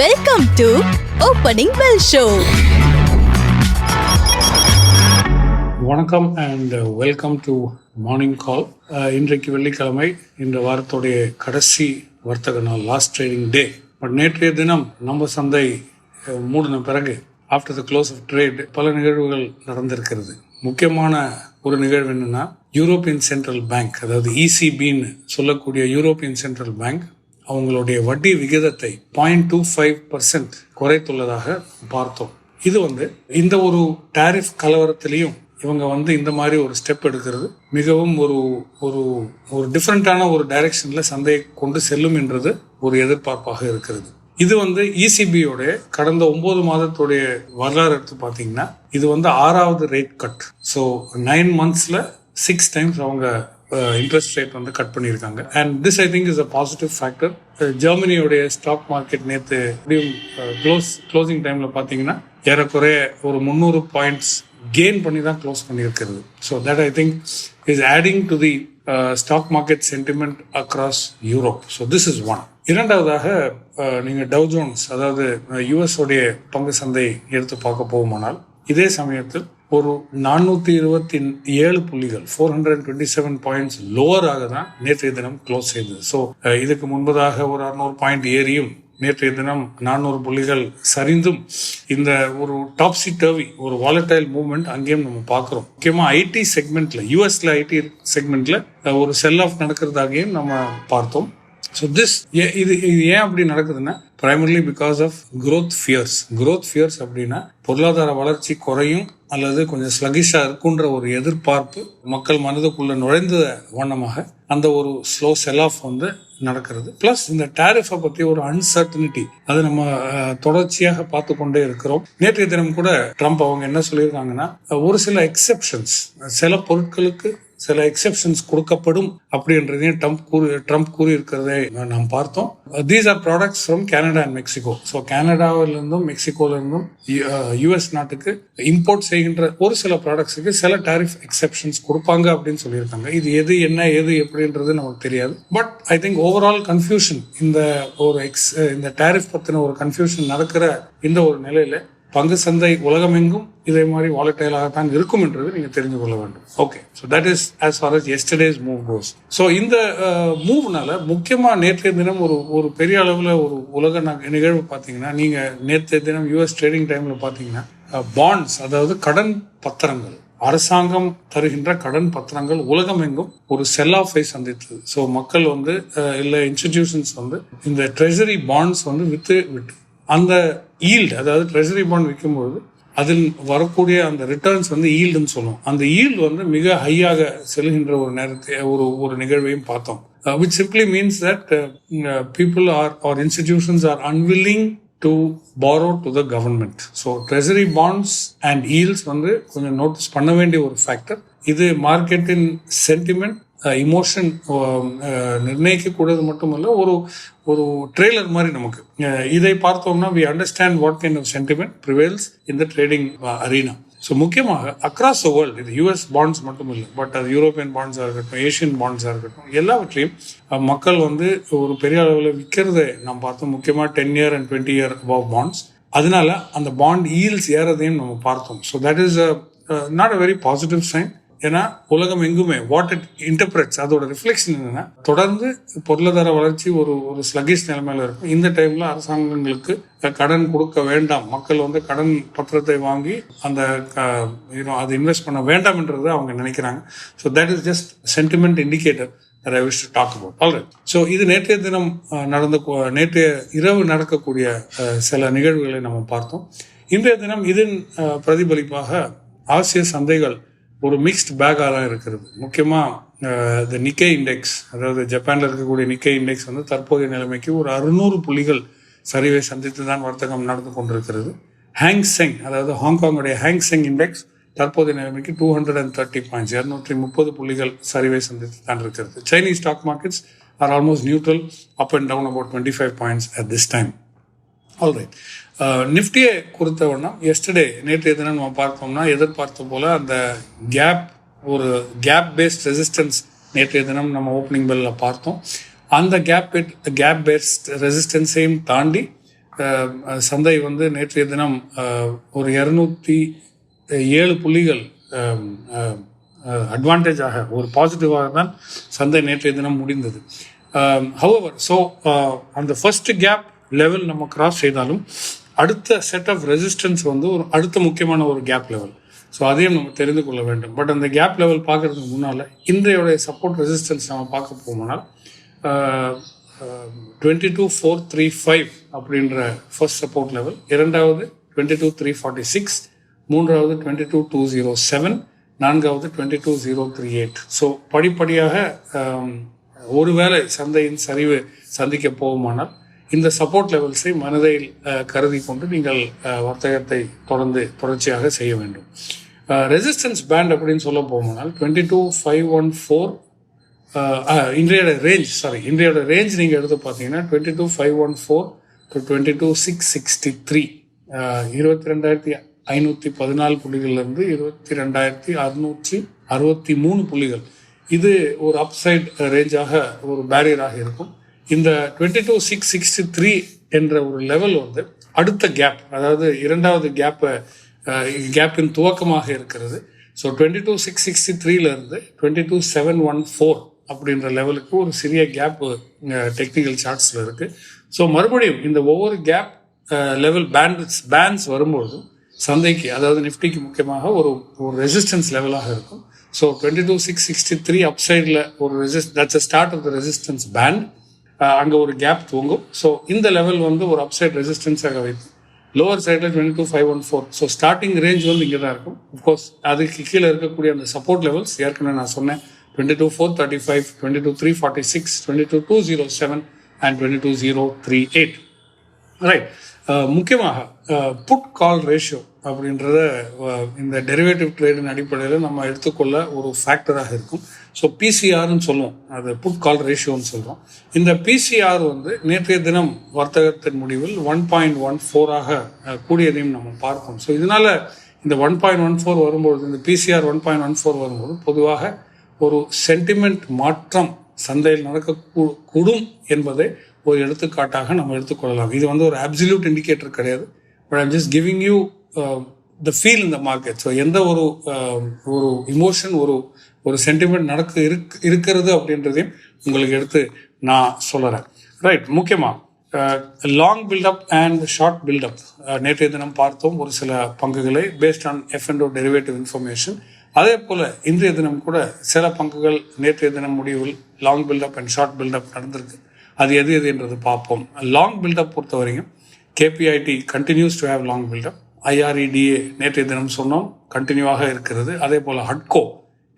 Welcome to opening bell show வணக்கம் and welcome to morning call இன்றைக்கு வெள்ளிக்கிழமை. இந்த வாரத்துடைய கடைசி வர்த்தக நாள் லாஸ்ட் ட்ரேடிங் டே பட் நேற்றைய தினம் நம்ம சந்தை மூடின பிறகு after the close of trade பல நிகழ்வுகள் நடந்திருக்கிறது. முக்கியமான ஒரு நிகழ்வு என்னென்னா யூரோப்பியன் சென்ட்ரல் பேங்க் அதாவது இசிபின்னு சொல்லக்கூடிய யூரோப்பியன் சென்ட்ரல் பேங்க் அவங்களுடைய வட்டி விகிதத்தை பாயிண்ட் டூ ஃபைவ் பர்சன்ட் குறைத்துள்ளதாக பார்த்தோம். இது வந்து இந்த ஒரு டாரிஃப் கலவரத்திலையும் இவங்க வந்து இந்த மாதிரி ஒரு ஸ்டெப் எடுக்கிறது மிகவும் ஒரு ஒரு ஒரு டிஃப்ரெண்ட்டான ஒரு டைரக்ஷன்ல சந்தையை கொண்டு செல்லும் என்றது ஒரு எதிர்பார்ப்பாக இருக்கிறது. இது வந்து இசிபியோட கடந்த ஒன்பது மாதத்துடைய வரலாறு எடுத்து பார்த்தீங்கன்னா இது வந்து ஆறாவது ரேட் கட் ஸோ நைன் மந்த்ஸ்ல சிக்ஸ் டைம்ஸ் அவங்க இன்ட்ரெஸ்ட் ரேட் வந்து கட் பண்ணியிருக்காங்க. And this I think is a positive factor ஜெர்மனியோடைய stock market நேற்று எப்படியும் க்ளோஸ் க்ளோசிங் டைமில் பார்த்தீங்கன்னா ஏறக்குறைய ஒரு முந்நூறு பாயிண்ட்ஸ் கெயின் பண்ணி தான் க்ளோஸ் பண்ணியிருக்கிறது. So that I think is adding to the stock market sentiment across Europe so this is one இரண்டாவதாக நீங்கள் டவ் ஜோன்ஸ் அதாவது யூஎஸ் உடைய பங்கு சந்தை எடுத்து பார்க்க போகுமானால் இதே சமயத்தில் ஒரு நானூற்றி இருபத்தி ஏழு புள்ளிகள் four hundred twenty seven points லோவராக தான் நேற்றைய தினம் க்ளோஸ் செய்தது. ஸோ இதுக்கு முன்பதாக ஒரு அறுநூறு பாயிண்ட் ஏறியும் நேற்றைய தினம் நானூறு புள்ளிகள் சரிந்தும் இந்த ஒரு டாப்ஸி டர்வி ஒரு வாலட்டைல் மூவ்மெண்ட் அங்கேயும் நம்ம பார்க்குறோம். முக்கியமாக ஐடி செக்மெண்ட்ல யூஎஸ்ல ஐடி செக்மெண்ட்ல ஒரு செல் ஆஃப் நடக்கிறதாகவும் நம்ம பார்த்தோம். ஸோ திஸ் இது இது ஏன் அப்படி நடக்குதுன்னா primarily because of growth fears growth fears அப்படின்னா பொருளாதார வளர்ச்சி குறையும் அல்லது கொஞ்சம் ஸ்லகிஷா இருக்குன்ற ஒரு எதிர்பார்ப்பு மக்கள் மனதுக்குள்ள நுழைந்த வண்ணமாக அந்த ஒரு ஸ்லோ செல் ஆஃப் வந்து நடக்கிறது. ப்ளஸ் இந்த டேரிஃபை பற்றி ஒரு அன்சர்டனிட்டி அது நம்ம தொடர்ச்சியாக பார்த்து கொண்டே இருக்கிறோம். நேற்றைய தினம் கூட ட்ரம்ப் அவங்க என்ன சொல்லியிருக்காங்கன்னா ஒரு சில எக்ஸெப்ஷன்ஸ் சில பொருட்களுக்கு சில எக்ஸெப்ஷன்ஸ் கொடுக்கப்படும் அப்படின்றதையும் ட்ரம்ப் கூறி ட்ரம்ப் கூறியிருக்கிறதை நாம் பார்த்தோம். These are products from Canada and Mexico so கனடாவிலிருந்தும் மெக்சிகோவிலிருந்தும் யூஎஸ் நாட்டுக்கு இம்போர்ட் செய்கின்ற ஒரு சில ப்ராடக்ட்ஸுக்கு சில டாரிஃப் எக்ஸெப்ஷன்ஸ் கொடுப்பாங்க அப்படின்னு சொல்லியிருக்காங்க. இது எது என்ன எது எப்படின்றது நமக்கு தெரியாது. But I think overall confusion இந்த ஒரு எக்ஸ் இந்த டாரிஃப் பற்றின ஒரு கன்ஃபியூஷன் நடக்கிற இந்த ஒரு நிலையில பங்கு சந்தை உலகமெங்கும் இதே மாதிரி வாலட்டைலாக தான் இருக்கும் என்றது நீங்க தெரிந்து கொள்ள வேண்டும். Okay so that is as far as yesterday's move goes so இந்த uh, மூவ்னால முக்கியமா நேற்றைய தினம் ஒரு ஒரு பெரிய அளவில் ஒரு உலக நிகழ்வு பார்த்தீங்கன்னா நீங்க நேற்றைய தினம் யூஎஸ் ட்ரேடிங் டைம்ல பார்த்தீங்கன்னா uh, பாண்ட்ஸ் அதாவது கடன் பத்திரங்கள் அரசாங்கம் தருகின்ற கடன் பத்திரங்கள் உலகமெங்கும் ஒரு செல் ஆஃபை சந்தித்தது. ஸோ மக்கள் வந்து uh, இல்லை இன்ஸ்டிடியூஷன்ஸ் வந்து இந்த ட்ரெஷரி பாண்ட்ஸ் வந்து வித்து விட்டு அந்த ஈல்டு அதாவது ட்ரெஷரி பாண்ட் விற்கும்போது அதில் வரக்கூடிய அந்த ரிட்டர்ன்ஸ் வந்து ஈல்டுன்னு சொல்லுவோம். அந்த ஈல்டு வந்து மிக ஹையாக செல்கின்ற ஒரு நேரத்தை ஒரு ஒரு நிகழ்வையும் பார்த்தோம். Which simply means that people are are institutions are unwilling to borrow to the government so treasury bonds and yields வந்து கொஞ்சம் நோட்டீஸ் பண்ண வேண்டிய ஒரு ஃபேக்டர் இது மார்க்கெட்டின் சென்டிமெண்ட் இமோஷன் நிர்ணயிக்கக்கூடியது மட்டுமல்ல ஒரு ஒரு ட்ரெய்லர் மாதிரி நமக்கு. இதை பார்த்தோம்னா we understand what kind of sentiment prevails இந்த ட்ரேடிங் அரீனா ஸோ முக்கியமாக அக்ராஸ் த வேர்ல்டு இது யூஎஸ் பாண்ட்ஸ் மட்டும் இல்லை பட் அது யூரோப்பியன் பாண்ட்ஸாக இருக்கட்டும் ஏஷியன் பாண்ட்ஸாக இருக்கட்டும் எல்லாவற்றையும் மக்கள் வந்து ஒரு பெரிய அளவில் விற்கிறத நாம் பார்த்தோம். முக்கியமாக ten year and twenty year above bonds அதனால அந்த பாண்ட் ஈல்ஸ் ஏறதையும் நம்ம பார்த்தோம். So that is not a very positive sign ஏன்னா உலகம் எங்குமே வாட் இட் இன்டர்பிரட்ஸ் அதோட ரிஃப்ளெக்ஷன் என்னன்னா தொடர்ந்து பொருளாதார வளர்ச்சி ஒரு ஒரு ஸ்லகிஷ் நிலைமையில இருக்கும். இந்த டைம்ல அரசாங்கங்களுக்கு கடன் கொடுக்க வேண்டாம். மக்கள் வந்து கடன் பத்திரத்தை வாங்கி அந்த அது இன்வெஸ்ட் பண்ண வேண்டாம்ன்றது அவங்க நினைக்கிறாங்க. So that is just sentiment indicator that I wish to so இது நேற்றைய தினம் நடந்த நேற்றைய இரவு நடக்கக்கூடிய சில நிகழ்வுகளை நம்ம பார்த்தோம். இன்றைய தினம் இதன் பிரதிபலிப்பாக ஆசிய சந்தைகள் ஒரு மிக்ஸ்ட் பேக்காக தான் இருக்கிறது. முக்கியமாக இந்த நிக்கே இண்டெக்ஸ் அதாவது ஜப்பானில் இருக்கக்கூடிய நிக்கே இண்டெக்ஸ் வந்து தற்போதைய நிலைமைக்கு ஒரு அறுநூறு புள்ளிகள் சரிவை சந்தித்து தான் வர்த்தகம் நடந்து கொண்டிருக்கிறது. ஹேங் செங் அதாவது ஹாங்காங்குடைய ஹேங் செங் இண்டெக்ஸ் தற்போதைய நிலைமைக்கு two hundred and thirty points இரநூற்றி முப்பது புள்ளிகள் சரிவை சந்தித்து தான் இருக்கிறது. Chinese stock markets are almost neutral up and down about twenty five points at this time alright நிஃப்டியை கொடுத்த வண்ணம் எஸ்டர்டே நேற்றைய தினம் நம்ம பார்த்தோம்னா எதிர்பார்த்த போல அந்த கேப் ஒரு கேப் பேஸ்ட் ரெசிஸ்டன்ஸ் நேற்றைய தினம் நம்ம ஓப்பனிங் பெல்ல பார்த்தோம். அந்த கேப் கேப் பேஸ்ட் ரெசிஸ்டன்ஸையும் தாண்டி சந்தை வந்து நேற்றைய தினம் ஒரு இரநூத்தி ஏழு புள்ளிகள் அட்வான்டேஜாக ஒரு பாசிட்டிவாக தான் சந்தை நேற்றைய தினம் முடிந்தது. ஹவவர் ஸோ அந்த ஃபர்ஸ்ட் கேப் லெவல் நம்ம கிராஸ் செய்தாலும் அடுத்த செட் ஆஃப் ரெசிஸ்டன்ஸ் வந்து ஒரு அடுத்த முக்கியமான ஒரு கேப் லெவல் ஸோ அதையும் நம்ம தெரிந்து கொள்ள வேண்டும். பட் அந்த கேப் லெவல் பார்க்குறதுக்கு முன்னால் இன்றையோடைய சப்போர்ட் ரெசிஸ்டன்ஸ் நம்ம பார்க்க போகும்னால் twenty two four three five அப்படின்ற ஃபர்ஸ்ட் சப்போர்ட் லெவல் இரண்டாவது twenty two three forty six மூன்றாவது twenty two two zero seven நான்காவது twenty two zero three eight so படிப்படியாக ஒருவேளை சந்தையின் சரிவு சந்திக்க போகுமானால் இந்த சப்போர்ட் லெவல்ஸை மனதில் கருதி கொண்டு நீங்கள் வர்த்தகத்தை தொடர்ந்து தொடர்ச்சியாக செய்ய வேண்டும். ரெசிஸ்டன்ஸ் பேண்ட் அப்படின்னு சொல்ல போகுமானால் twenty two five one four இன்றையோட range sorry இன்றையோட ரேஞ்ச் நீங்கள் எடுத்து பார்த்தீங்கன்னா twenty two five one four to twenty two six sixty three இருபத்தி ரெண்டாயிரத்தி ஐநூற்றி பதினாலு புள்ளிகள்லேருந்து இருபத்தி ரெண்டாயிரத்தி அறுநூற்றி அறுபத்தி மூணு புள்ளிகள் இது ஒரு அப்சைட் ரேஞ்சாக ஒரு பேரியராக இருக்கும் இந்த twenty two six sixty three என்ற ஒரு லெவல் வந்து அடுத்த கேப் அதாவது இரண்டாவது கேப்பை கேப்பின் துவக்கமாக இருக்கிறது. So twenty two six sixty த்ரீலேருந்து twenty two seven one four அப்படின்ற லெவலுக்கு ஒரு சிறிய கேப் டெக்னிக்கல் சார்ட்ஸில் இருக்குது ஸோ மறுபடியும் இந்த ஒவ்வொரு கேப் லெவல் பேண்ட்ஸ் பேண்ட்ஸ் வரும்பொழுதும் சந்தைக்கு அதாவது நிஃப்டிக்கு முக்கியமாக ஒரு ஒரு ரெசிஸ்டன்ஸ் லெவலாக இருக்கும். So twenty two six sixty three அப்சைடில் ஒரு resist that's start of the resistance band அங்கே ஒரு கேப் தூங்கும். ஸோ இந்த லெவல் வந்து ஒரு அப்சைட் ரெசிஸ்டன்ஸாக வைத்து லோவர் சைடில் twenty two five one four so starting range வந்து இங்கே தான் இருக்கும் அஃப்கோர்ஸ் அதுக்கு கீழே இருக்கக்கூடிய அந்த சப்போர்ட் லெவல்ஸ் ஏற்கனவே நான் சொன்னேன். Twenty two four thirty five twenty two three forty six twenty two two zero seven and twenty two zero three eight right முக்கியமாக புட் கால் ரேஷியோ அப்படின்றத இந்த டெரிவேட்டிவ் ட்ரேடின் அடிப்படையில் நம்ம எடுத்துக்கொள்ள ஒரு ஃபேக்டராக இருக்கும். ஸோ பிசிஆர்னு சொல்லுவோம். அது புட் கால் ரேஷியோன்னு சொல்கிறோம் இந்த பிசிஆர் வந்து நேற்றைய தினம் வர்த்தகத்தின் முடிவில் ஒன் பாயிண்ட் ஒன் ஃபோராக கூடியதையும் நம்ம பார்ப்போம் ஸோ இதனால் இந்த ஒன் பாயிண்ட் ஒன் ஃபோர் வரும்பொழுது இந்த PCR one point one four வரும்போது பொதுவாக ஒரு சென்டிமெண்ட் மாற்றம் சந்தையில் நடக்க கூடும் என்பதை ஒரு எடுத்துக்காட்டாக நம்ம எடுத்துக்கொள்ளலாம். இது வந்து ஒரு அப்சல்யூட் இண்டிகேட்டர் கிடையாது. But I'm just giving you the feel இந்த மார்க்கெட் ஸோ எந்த ஒரு um, ஒரு இமோஷன் ஒரு ஒரு சென்டிமெண்ட் நடக்க இருக் இருக்கிறது அப்படின்றதையும் உங்களுக்கு எடுத்து நான் சொல்லுறேன் ரைட் முக்கியமாக long buildup and short buildup நேற்றைய தினம் பார்த்தோம் ஒரு சில பங்குகளை based on F and derivative information அதே போல் இன்றைய தினம் கூட சில பங்குகள் நேற்றைய தினம் முடிவில் long buildup and short buildup நடந்திருக்கு. அது எது எது என்றது பார்ப்போம். லாங் பில்டப் பொறுத்த வரைக்கும் KPIT continues to have long buildup IREDA நேற்றைய தினம் சொன்னோம். கண்டினியூவாக இருக்கிறது. அதே போல் ஹட்கோ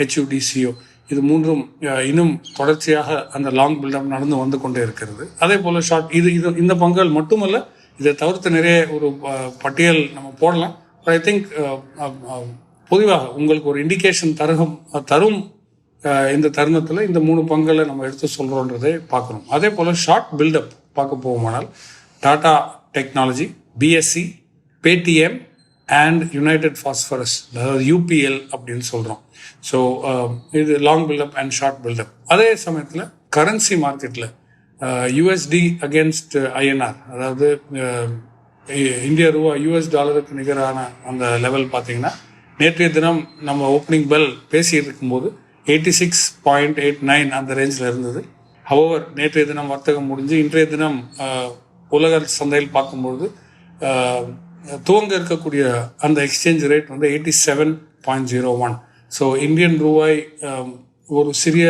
ஹெச்யூடிசிஓ இது மூன்றும் இன்னும் தொடர்ச்சியாக அந்த லாங் பில்டப் நடந்து வந்து கொண்டே இருக்கிறது. அதே போல் ஷார்ட் இது இது இந்த பங்குகள் மட்டுமல்ல இதை தவிர்த்து நிறைய ஒரு பட்டியல் நம்ம போடலாம். ஐ திங்க் பொதுவாக உங்களுக்கு ஒரு இண்டிகேஷன் தருகும் தரும் இந்த தருணத்தில் இந்த மூணு பங்குகளை நம்ம எடுத்து சொல்கிறோன்றதை பார்க்கணும். அதே போல் ஷார்ட் பில்டப் பார்க்க போகுமானால் Tata technology BSE Paytm and United Phosphorus அதாவது யூபிஎல் அப்படின்னு சொல்கிறோம் ஸோ இது long buildup and short buildup அதே சமயத்தில் கரன்சி மார்க்கெட்டில் யூஎஸ்டி அகேன்ஸ்ட் ஐஎன்ஆர் அதாவது இந்திய ரூபா யூஎஸ் டாலருக்கு நிகரான அந்த லெவல் பார்த்தீங்கன்னா நேற்றைய தினம் நம்ம ஓப்பனிங் பெல் பேசிகிட்டு இருக்கும்போது eighty six point eight nine அந்த ரேஞ்சில் இருந்தது. ஹவவர் நேற்றைய தினம் வர்த்தகம் முடிஞ்சு இன்றைய தினம் uh, உலக சந்தையில் பார்க்கும்பொழுது uh, துவங்க இருக்கக்கூடிய அந்த எக்ஸ்சேஞ்ச் ரேட் வந்து eighty seven point zero one so Indian ரூபாய் um, ஒரு சிறிய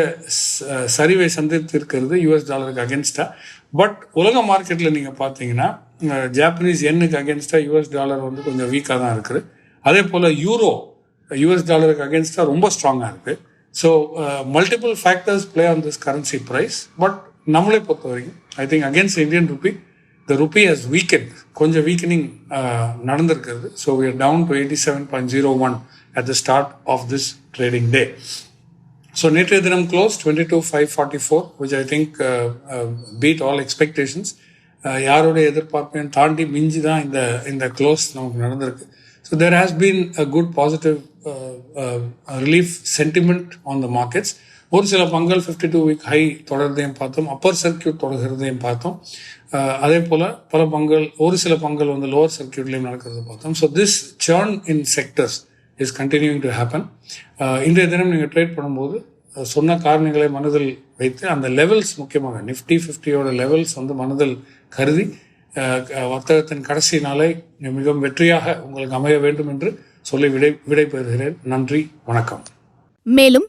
சரிவை சந்தித்து இருக்கிறது யூஎஸ் டாலருக்கு அகேன்ஸ்டாக பட் உலக மார்க்கெட்டில் நீங்கள் பார்த்தீங்கன்னா ஜாப்பனீஸ் எண்ணுக்கு அகேன்ஸ்டாக யூஎஸ் டாலர் வந்து கொஞ்சம் வீக்காக தான் இருக்குது. அதே போல் யூரோ யூஎஸ் டாலருக்கு அகேன்ஸ்டாக ரொம்ப ஸ்ட்ராங்காக இருக்குது so multiple factors play on this currency price but நம்மளே பொறுத்த வரைக்கும் I think against Indian rupee the rupee has weakened கொஞ்சம் வீக்கனிங் நடந்திருக்கிறது. So we down to eighty seven point zero one at the start of this trading day so நேற்றைய தினம் close twenty two five forty four which I think beat all expectations யாரோடைய எதிர்பார்ப்பையும் தாண்டி மிஞ்சி தான் இந்த இந்த க்ளோஸ் நமக்கு நடந்திருக்கு. So there has been a good positive relief sentiment on the markets ஒரு சில பங்கள் ஃபிஃப்டி டூ வீக் ஹை தொடர்றதையும் பார்த்தோம். அப்பர் சர்க்கியூட் தொடர்கிறதையும் பார்த்தோம். அதே போல் பல பங்கள் ஒரு சில பங்கள் வந்து லோவர் சர்க்கியூட்லேயும் நடக்கிறத பார்த்தோம். So this churn in sectors is continuing to happen இன்றைய தினம் நீங்கள் ட்ரேட் பண்ணும்போது சொன்ன காரணங்களை மனதில் வைத்து அந்த லெவல்ஸ் முக்கியமாக நிஃப்டி ஃபிஃப்டியோட லெவல்ஸ் வந்து மனதில் கருதி வர்த்தகத்தின் கடைசி நாளை மிகவும் வெற்றியாக உங்களுக்கு அமைய வேண்டும் என்று சொல்லி விடை விடைபெறுகிறேன். நன்றி வணக்கம். மேலும்